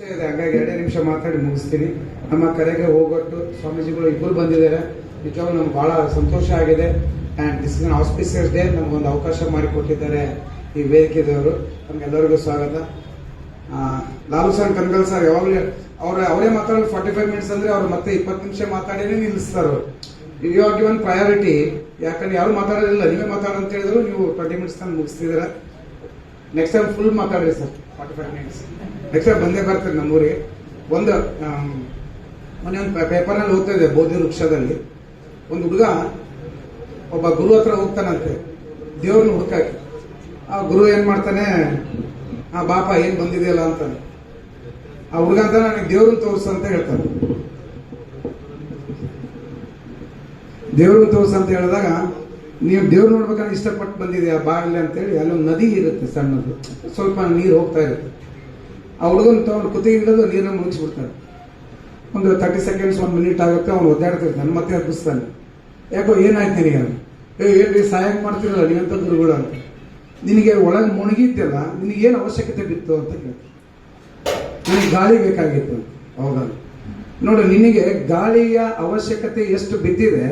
ಹಾಗಾಗಿ ಎರಡೇ ನಿಮಿಷ ಮಾತಾಡಿ ಮುಗಿಸ್ತೀನಿ. ನಮ್ಮ ಕರೆಗೆ ಹೋಗೊಟ್ಟು ಸ್ವಾಮೀಜಿಗಳು ಇಬ್ಬರು ಬಂದಿದ್ದಾರೆ. ನಿಜವಾಗ್ಲೂ ನಮ್ಗೆ ಬಹಳ ಸಂತೋಷ ಆಗಿದೆ. And this is auspicious day ನಮಗೊಂದು ಅವಕಾಶ ಮಾಡಿಕೊಟ್ಟಿದ್ದಾರೆ ಈ ವೇದಿಕೆದವರು. ನಮ್ಗೆಲ್ಲರಿಗೂ ಸ್ವಾಗತ. ಲಾಲು ಸರ್ ಕನ್ಗಲ್ ಸರ್, ಯಾವಾಗಲೂ ಅವ್ರ, ಅವರೇ ಮಾತಾಡೋದು ಫಾರ್ಟಿ ಫೈವ್ ಮಿನಿಟ್ಸ್ ಅಂದ್ರೆ ಅವ್ರು ಮತ್ತೆ ಇಪ್ಪತ್ತು ನಿಮಿಷ ಮಾತಾಡಿನೇ ನಿಲ್ಲಿಸ್ತಾರೆ ಯು ಆರ್ ಒಂದು ಪ್ರಯಾರಿಟಿ ಯಾಕಂದ್ರೆ ಯಾರು ಮಾತಾಡೋದಿಲ್ಲ, ನೀವೇ ಮಾತಾಡೋ ಅಂತ ಹೇಳಿದ್ರು, ನೀವು ಟ್ವೆಂಟಿ ಮಿನಿಟ್ಸ್ ತನಕ ಮುಗಿಸ್ತಿದ್ದೀರಾ. ನೆಕ್ಸ್ಟ್ ಟೈಮ್ ಫುಲ್ ಮಾತಾಡ್ರಿ sir forty five minutes next time ಬಂದೇ ಬರ್ತೀನಿ ನಮ್ಮೂರಿಗೆ. ಒಂದು ಮೊನ್ನೆ ಒಂದು ಪೇಪರ್ನಲ್ಲಿ ಓದ್ತಾ ಇದೆ ಬೋಧಿ ವೃಕ್ಷದಲ್ಲಿ. ಒಂದು ಹುಡುಗ ಒಬ್ಬ ಗುರು ಹತ್ರ ಹೋಗ್ತಾನಂತೆ. ದೇವ್ರನ್ನ ಹುಡುಕಾಕಿ. ಆ ಗುರು ಏನ್ ಮಾಡ್ತಾನೆ? ಆ ಬಾಪ ಏನ್ ಬಂದಿದೆಯಲ್ಲ ಅಂತಾನೆ. ಆ ಹುಡುಗ ಅಂತ ನನಗೆ ದೇವ್ರನ್ನ ತೋರಿಸು ಅಂತ ಹೇಳ್ತಾನೆ. ದೇವ್ರನ್ನ ತೋರಿಸು ಅಂತ ಹೇಳಿದಾಗ ನೀವು ದೇವ್ರು ನೋಡ್ಬೇಕಂದ್ರೆ ಇಷ್ಟಪಟ್ಟು ಬಂದಿದ್ಯಾ ಬಾ ಅಂತ ಅಂತೇಳಿ, ಅಲ್ಲೊಂದು ನದಿ ಇರುತ್ತೆ ಸಣ್ಣದು. ಸ್ವಲ್ಪ ನೀರು ಹೋಗ್ತಾ ಇರುತ್ತೆ. ಆ ಹುಡುಗನ ತಗೊಂಡು ಕುತ್ತಿಗೆ ಹಿಡಿದು ನೀರನ್ನ ಮುಗಿಸ್ಬಿಡ್ತಾನೆ ಒಂದು ತರ್ಟಿ ಸೆಕೆಂಡ್ಸ್ ಒಂದು ಮಿನಿಟ್ ಆಗುತ್ತೆ, ಅವ್ನು ಒದ್ದಾಡ್ತಿರ್ತಾನೆ ಮತ್ತೆ ಹಬ್ಬಿಸ್ತಾನೆ ಯಾಕೋ ಏನಾಯ್ತು ನಿನಗೆ ಅವನು ಏ, ಏನ್ರಿ ಸಹಾಯ ಮಾಡ್ತಿರಲ್ಲ ನೀವಂತ ಗುರುಗಳು ಅಂತ. ನಿನಗೆ ಒಳಗೆ ನಿನಗೆ ನಿನಗೇನು ಅವಶ್ಯಕತೆ ಬಿತ್ತು ಅಂತ ಕೇಳ್ತಾರೆ ನನಗೆ ಗಾಳಿ ಬೇಕಾಗಿತ್ತು ಹೌದಾ ನೋಡು, ನಿನಗೆ ಗಾಳಿಯ ಅವಶ್ಯಕತೆ ಎಷ್ಟು ಬಿದ್ದಿದೆ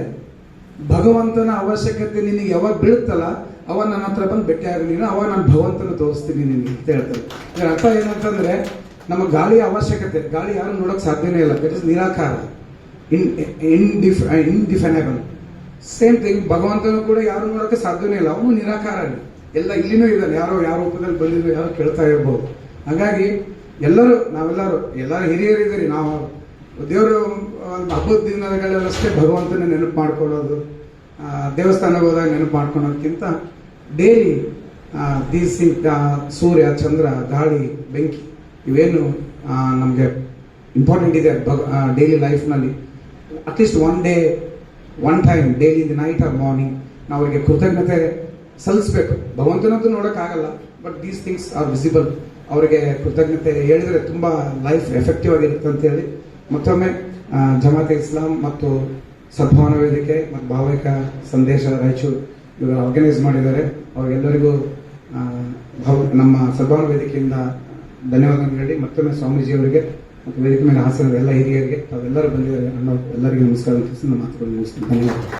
ಭಗವಂತನ ಅವಶ್ಯಕತೆ ನಿನಗೆ ಯಾವಾಗ ಬೀಳುತ್ತಲ್ಲ ಅವ ನನ್ನ ಹತ್ರ ಬಂದು ಭೇಟಿಯಾಗ ನೀನು ಅವ ನಾನು ಭಗವಂತನ ತೋರಿಸ್ತೀನಿ ನಿನಗೆ ಅಂತ ಹೇಳ್ತಾರೆ. ಇದರ ಅರ್ಥ ಏನಂತಂದ್ರೆ, ನಮ್ಮ ಗಾಳಿಯ ಅವಶ್ಯಕತೆ, ಗಾಳಿ ಯಾರು ನೋಡೋಕೆ ಸಾಧ್ಯನೇ ಇಲ್ಲ. ದಟ್ ಇಸ್ ನಿರಾಕಾರ. ಇನ್ ಇನ್ಡಿಫ್ ಇನ್ಡಿಫೈನಬಲ್ ಸೇಮ್ ಥಿಂಗ್ ಭಗವಂತನು ಕೂಡ ಯಾರು ನೋಡೋಕೆ ಸಾಧ್ಯನೇ ಇಲ್ಲ. ಅವನು ನಿರಾಕಾರ ಎಲ್ಲ ಇಲ್ಲಿನೂ ಇದ್ದಾರೆ ಯಾರೋ, ಯಾವ ರೂಪದಲ್ಲಿ ಬಂದಿದ್ರು, ಯಾರೋ ಕೇಳ್ತಾ ಇರ್ಬೋದು. ಹಾಗಾಗಿ, ಎಲ್ಲರೂ, ನಾವೆಲ್ಲರೂ, ಎಲ್ಲರೂ ಹಿರಿಯರಿದ್ದೀರಿ. ನಾವು ದೇವರು ಹಬ್ಬದ ದಿನಗಳಲ್ಲಷ್ಟೇ ಭಗವಂತನ ನೆನಪು ಮಾಡ್ಕೊಳ್ಳೋದು ದೇವಸ್ಥಾನಕ್ಕೆ ಹೋದಾಗ ನೆನಪು ಮಾಡ್ಕೊಳೋದಕ್ಕಿಂತ ಡೈಲಿ ದೀಸ್ ಸೂರ್ಯ, ಚಂದ್ರ, ಗಾಳಿ, ಬೆಂಕಿ ಇವೇನು ನಮಗೆ ಇಂಪಾರ್ಟೆಂಟ್ ಇದೆ daily ಲೈಫ್ನಲ್ಲಿ at least one day one time daily the night or morning ನಾವು ಅವರಿಗೆ ಕೃತಜ್ಞತೆ ಸಲ್ಲಿಸಬೇಕು. ಭಗವಂತನಂತೂ ನೋಡೋಕ್ಕಾಗಲ್ಲ but these things are visible ಅವರಿಗೆ ಕೃತಜ್ಞತೆ ಹೇಳಿದರೆ ತುಂಬ ಲೈಫ್ ಎಫೆಕ್ಟಿವ್ ಆಗಿರುತ್ತೆ ಅಂತೇಳಿ ಮತ್ತೊಮ್ಮೆ ಜಮಾತ್ ಇಸ್ಲಾಂ ಮತ್ತು ಸದ್ಭಾವನಾ ವೇದಿಕೆ ಮತ್ತು ಭಾವೈಕ ಸಂದೇಶ ರಾಯಚೂರು ಇವರು ಆರ್ಗನೈಸ್ ಮಾಡಿದ್ದಾರೆ. ಅವರೆಲ್ಲರಿಗೂ ಭಾವ- ನಮ್ಮ ಸದ್ಭಾವನಾ ವೇದಿಕೆಯಿಂದ ಧನ್ಯವಾದಗಳು ಹೇಳಿ. ಮತ್ತೊಮ್ಮೆ ಸ್ವಾಮೀಜಿಯವರಿಗೆ ಮತ್ತು ವೇದಿಕೆ ಮೇಲೆ ಹಾಸನದ ಎಲ್ಲ ಹಿರಿಯರಿಗೆ, ತಾವೆಲ್ಲರೂ ಬಂದಿದ್ದಾರೆ. ಅನ್ನೋ ಎಲ್ಲರಿಗೂ ನಮಸ್ಕಾರ ಮಾತುಗಳನ್ನು ಮುಗಿಸ್ತೀನಿ. ಧನ್ಯವಾದ